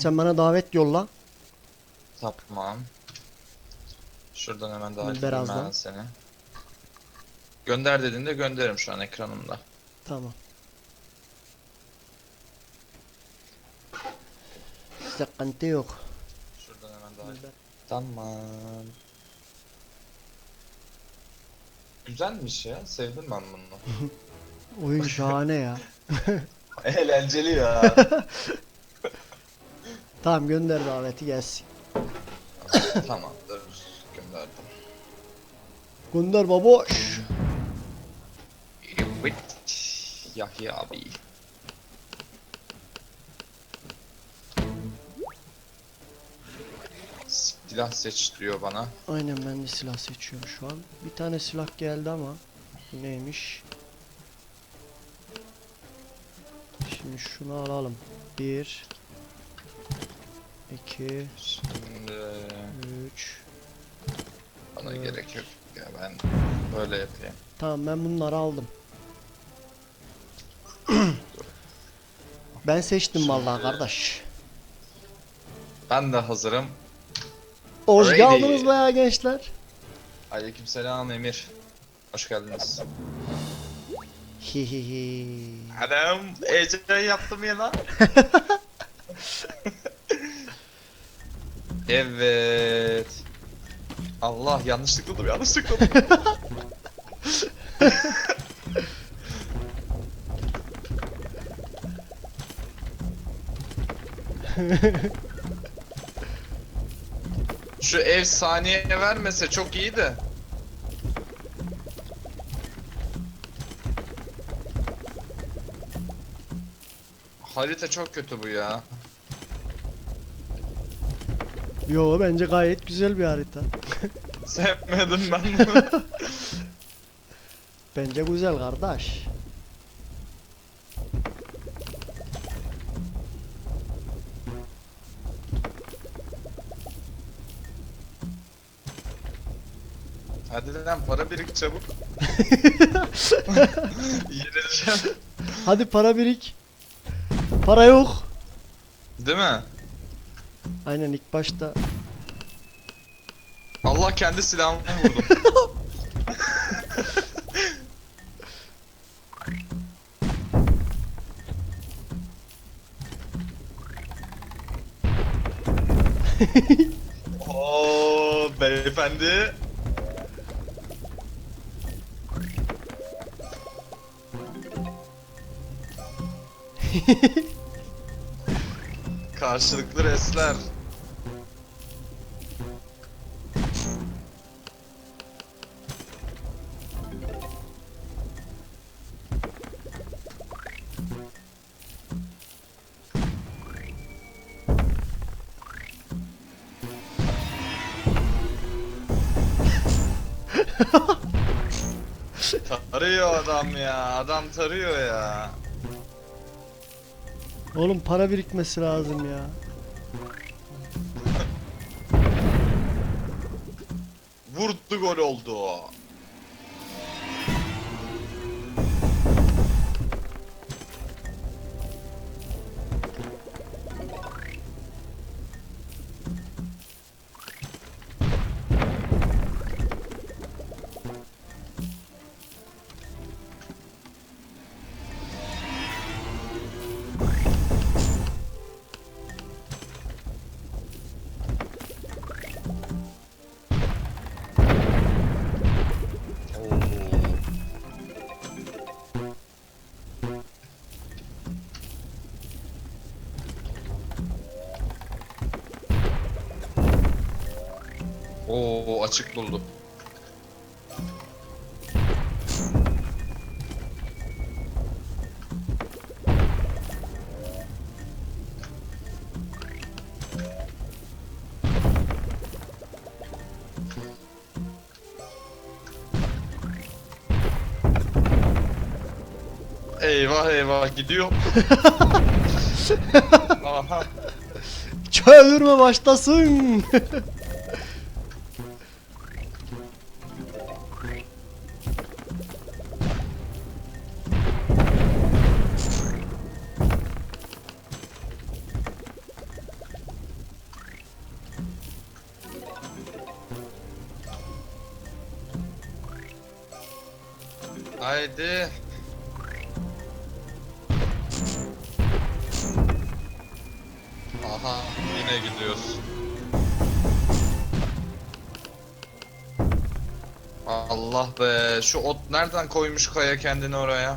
Sen bana davet yolla. Tamam. Şuradan hemen daha edeyim Birazdan. ben seni. Gönder dediğinde gönderirim şu an ekranımda. Tamam. Sıkıntı yok. Şuradan hemen daha Tamam. Güzelmiş ya. Sevdim ben bunu. Oyun şahane ya. Eğlenceli ya. Tamam gönder daveti gelsin. Tamamdır. Gönderdim. Gönder baboş. Evet. Yahya abi. Silah seç diyor bana. Aynen ben de silah seçiyorum şu an. Bir tane silah geldi ama bu neymiş? Şimdi şunu alalım. Bir, iki, Şimdi üç. bana Evet. gerek yok. Ya ben böyle yapayım. Tamam ben bunları aldım. ben seçtim vallahi Şimdi- kardeş. Ben de hazırım. Hoş Ready. geldiniz bayağı gençler. Aleykümselam Emir. Hoş geldiniz. Hihihi. Adam heyecan yaptım ya lan. evet. Allah yanlışlıkla dur yanlışlıkla dur. Şu ev saniye vermese çok iyiydi. Harita çok kötü bu ya. Yo bence gayet güzel bir harita. Sevmedim ben bunu. Bence güzel kardeş. Hadi lan para birik çabuk. Yenileceğim. Hadi para birik. Para yok. Değil mi? Aynen ilk başta. Allah kendi silahımı vurdum. Oo beyefendi. Karşılıklı resler. Tarıyor adam ya. Adam tarıyor ya. Oğlum para birikmesi lazım ya. Vurdu gol oldu. Oo açık buldu. Eyvah eyvah gidiyor. Aha. Çöldürme başlasın. haydi. Aha yine gidiyoruz. Allah be şu ot nereden koymuş kaya kendini oraya?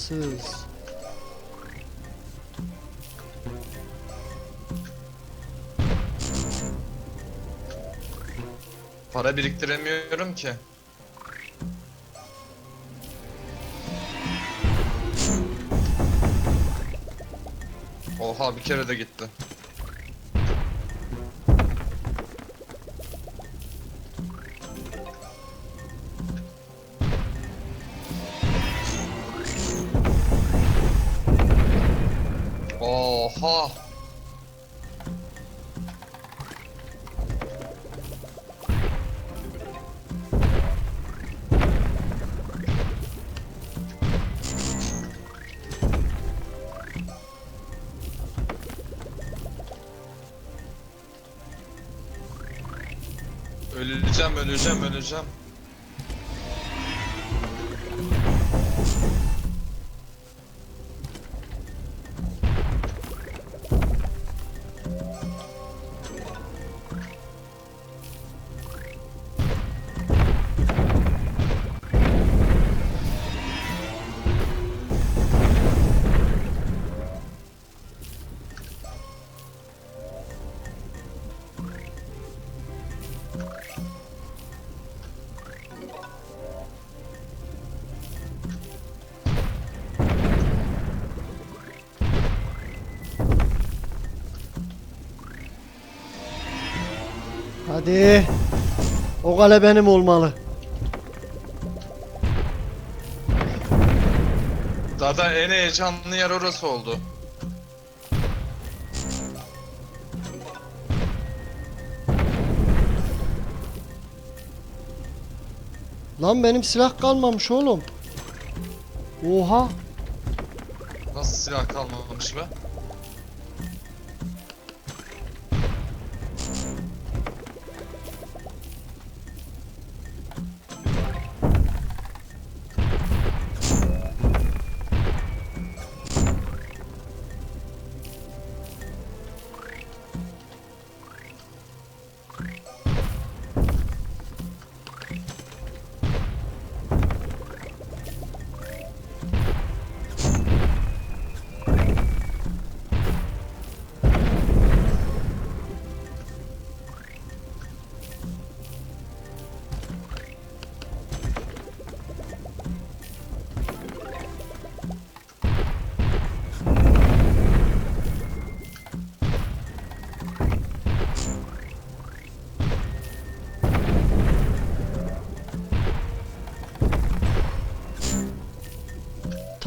Savunmasız. Para biriktiremiyorum ki. Oha bir kere de gitti. Öleceğim, öleceğim, öleceğim. Hadi. O kale benim olmalı. Zaten en heyecanlı yer orası oldu. Lan benim silah kalmamış oğlum. Oha. Nasıl silah kalmamış be?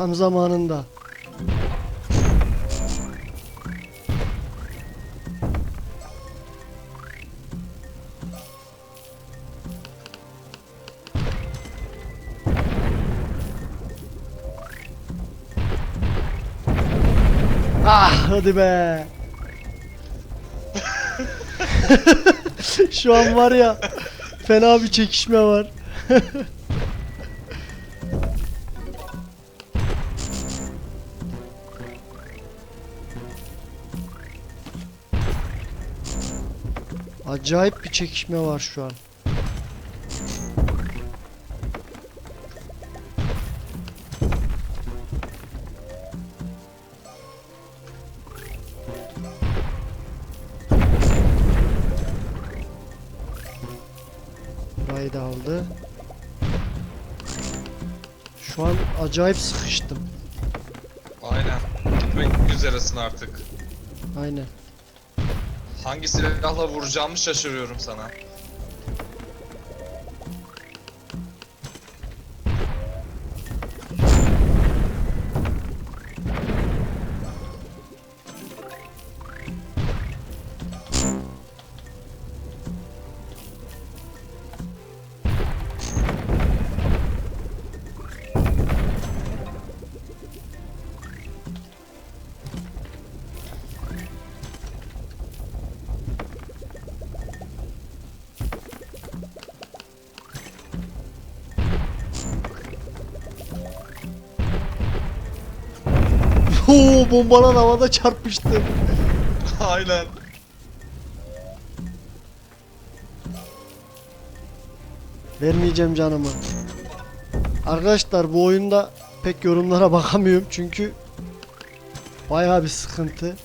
Tam zamanında. Ah hadi be. Şu an var ya fena bir çekişme var. Acayip bir çekişme var şu an. Burayı da aldı. Şu an acayip sıkıştım. Aynen. Gitmek üzeresin artık. Aynen. Hangi silahla vuracağımı şaşırıyorum sana. Bombalar havada çarpmıştı. Aynen. Vermeyeceğim canımı. Arkadaşlar bu oyunda pek yorumlara bakamıyorum çünkü bayağı bir sıkıntı.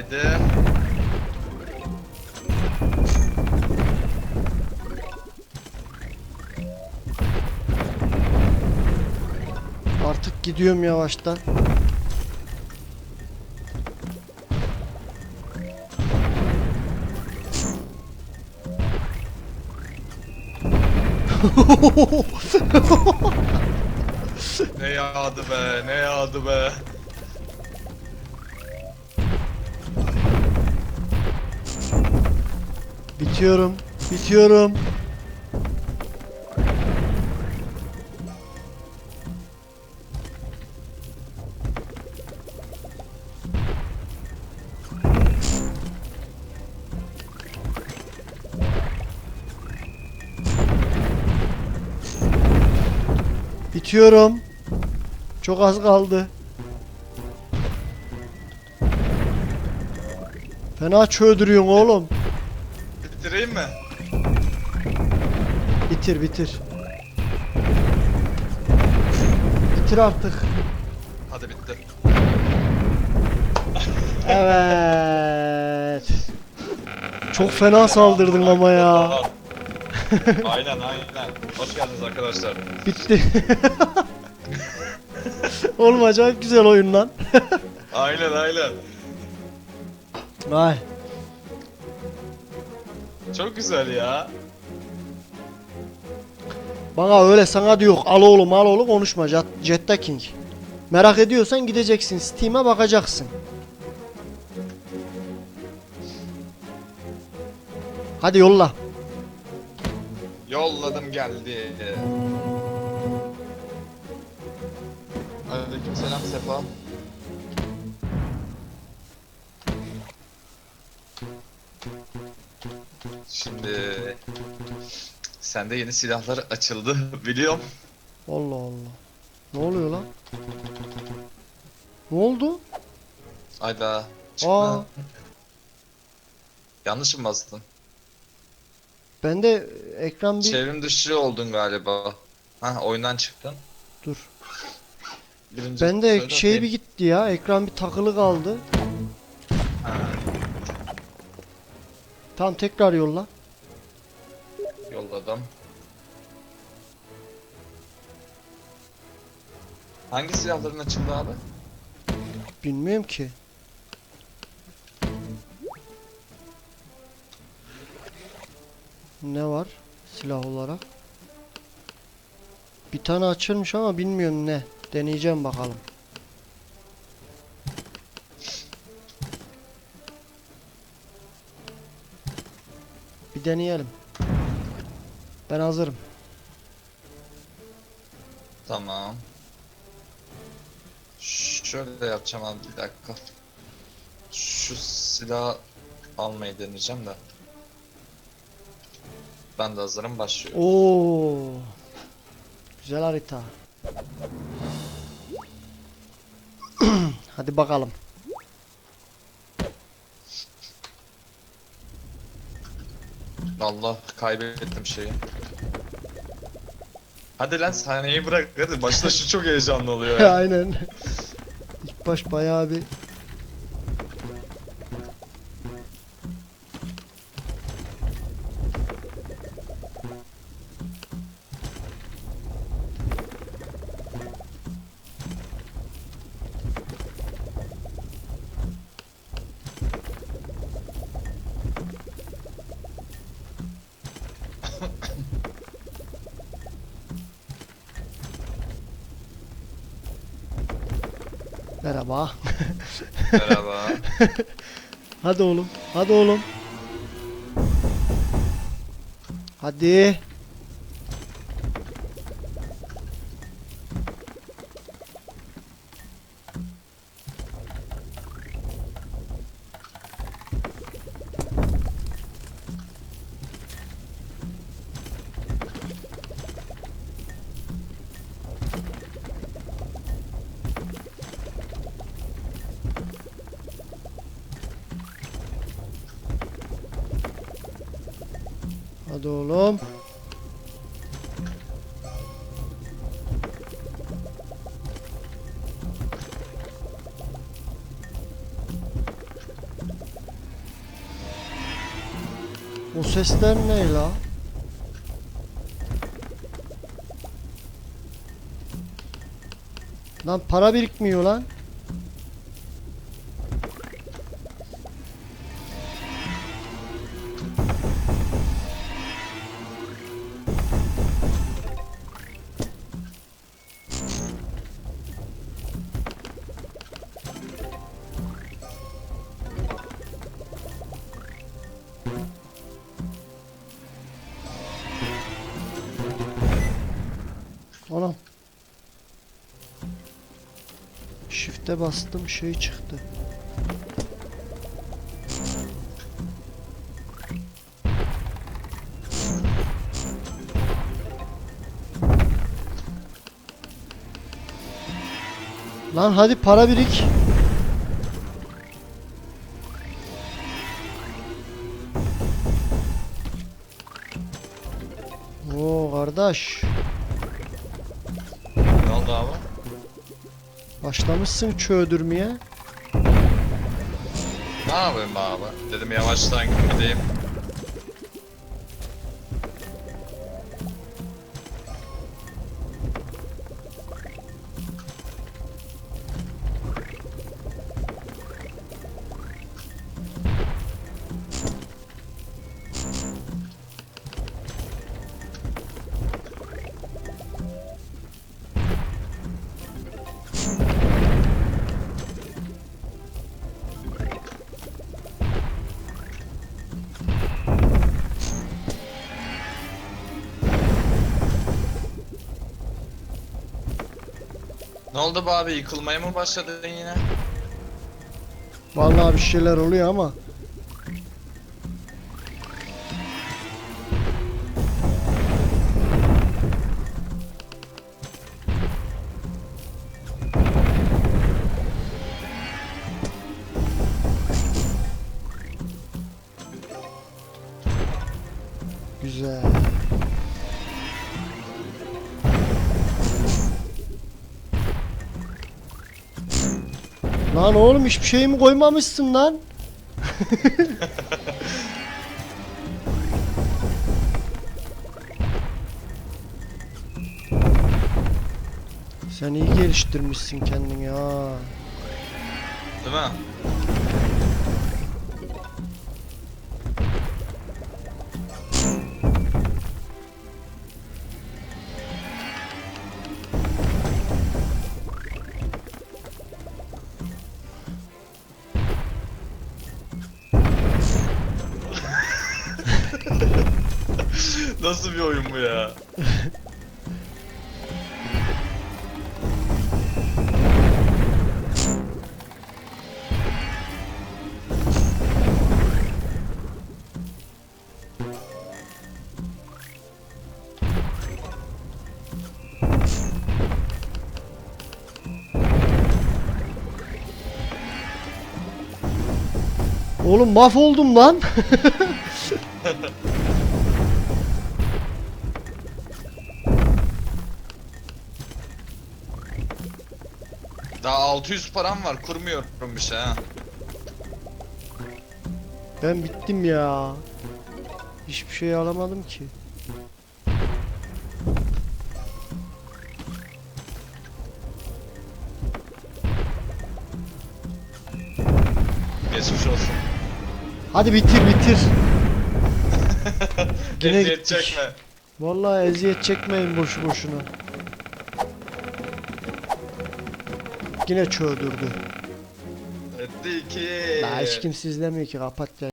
Haydi. Artık gidiyorum yavaştan. Ne yağdı be, ne yağdı be. Bitiyorum. Bitiyorum. Bitiyorum. Çok az kaldı. Fena çöldürüyorsun oğlum. Bitireyim mi? Bitir bitir. Bitir artık. Hadi bitti. Evet. Çok fena saldırdın ama ya. aynen aynen. Hoş geldiniz arkadaşlar. Bitti. Oğlum acayip güzel oyun lan. Aynen aynen. Ay. Çok güzel ya. Bana öyle sana diyor al oğlum al oğlum konuşma Jet, Jetta King. Merak ediyorsan gideceksin Steam'e bakacaksın. Hadi yolla. Yolladım geldi. Aleyküm selam Sefa. Şimdi sende yeni silahlar açıldı biliyorum. Allah Allah. Ne oluyor lan? Ne oldu? Ayda çıkma. Aa, Yanlış mı bastın? bende ekran bir Çevrim dışı oldun galiba. Ha oyundan çıktın. dur. Birinci söyle ek- şey bir gitti ya. Ekran bir takılı kaldı. Tamam tekrar yolla. yolladım. Hangi silahların açıldı abi? Bilmiyorum ki. Ne var silah olarak? Bir tane açılmış ama bilmiyorum ne. Deneyeceğim bakalım. Bir deneyelim. Ben hazırım. Tamam. Şöyle yapacağım abi bir dakika. Şu silah almayı deneyeceğim de. Ben de hazırım başlıyor. Oo. Güzel harita. Hadi bakalım. Allah kaybettim şeyi. Hadi lan sahneyi bırak hadi başta şu çok heyecanlı oluyor. Aynen. İlk baş bayağı bir Merhaba. Merhaba. Hadi oğlum. Hadi oğlum. Hadi. O sesler ne la? Lan para birikmiyor lan. Shift'e bastım şey çıktı. Lan hadi para birik. Oo kardeş. Ne oldu abi? Başlamışsın çöldürmeye. Ne yapayım abi? Dedim yavaştan gideyim. Ne oldu be abi? Yıkılmaya mı başladın yine? Vallahi bir şeyler oluyor ama. Lan oğlum hiçbir şey mi koymamışsın lan? Sen iyi geliştirmişsin kendini ya. Değil mi? Nasıl bir oyun bu ya? Oğlum mahvoldum lan. Daha 600 param var. Kurmuyorum bir şey ha. Ben bittim ya. Hiçbir şey alamadım ki. Geçmiş olsun. Hadi bitir bitir. Yine Eziyet gittik. çekme. Vallahi eziyet çekmeyin boşu boşuna. Yine çöldürdü. Etti iki. Daha hiç kimse izlemiyor ki kapat ya.